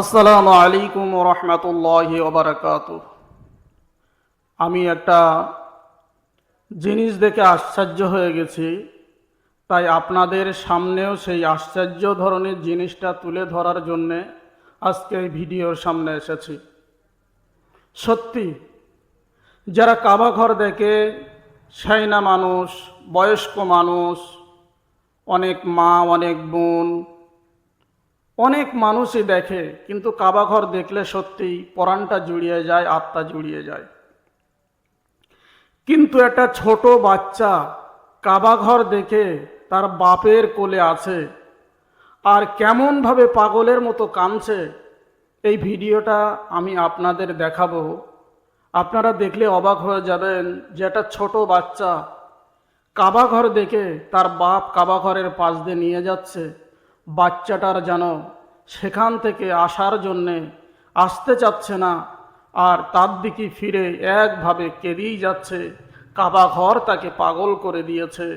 আসসালামু আলাইকুম রহমতুল্লাহ ওবরাকাত আমি একটা জিনিস দেখে আশ্চর্য হয়ে গেছি, তাই আপনাদের সামনেও সেই আশ্চর্য ধরনের জিনিসটা তুলে ধরার জন্যে আজকে এই ভিডিওর সামনে এসেছি। সত্যি, যারা কাবা ঘর দেখে সাইনা মানুষ, বয়স্ক মানুষ, অনেক মা, অনেক বোন অনেক মানুষই দেখে, কিন্তু কাবাঘর দেখলে সত্যিই পরাণটা জুড়িয়ে যায়, আত্মা জুড়িয়ে যায়। কিন্তু একটা ছোট বাচ্চা কাবাঘর দেখে তার বাপের কোলে আছে আর কেমনভাবে পাগলের মতো কাঁদছে, এই ভিডিওটা আমি আপনাদের দেখাবো। আপনারা দেখলে অবাক হয়ে যাবেন যে একটা ছোট বাচ্চা কাবাঘর দেখে তার বাপ কাবাঘরের পাশ দিয়ে নিয়ে যাচ্ছে। বাচ্চাটার যেন সেখান থেকে আসার জন্যে আসতে চাচ্ছে না, আর তার দিকে ফিরে একভাবে কেঁদেই যাচ্ছে। কাবা ঘর তাকে পাগল করে দিয়েছে।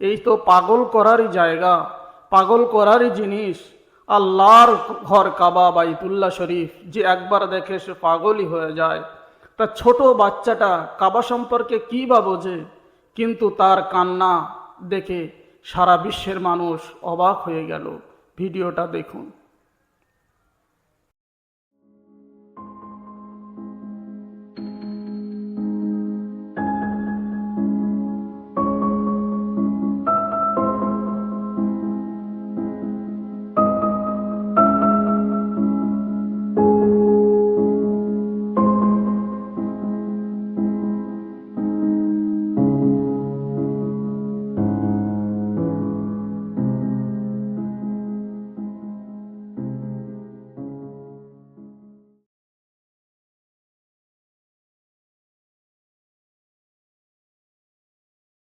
এই তো পাগল করারই জায়গা, পাগল করারই জিনিস। আল্লাহর ঘর কাবা, বাইতুল্লাহ শরীফ, যে একবার দেখে সে পাগলই হয়ে যায়। তা ছোট বাচ্চাটা কাবা সম্পর্কে কী বা বোঝে? কিন্তু তার কান্না দেখে সারা বিশ্বের মানুষ অবাক হয়ে গেল। ভিডিওটা দেখুন।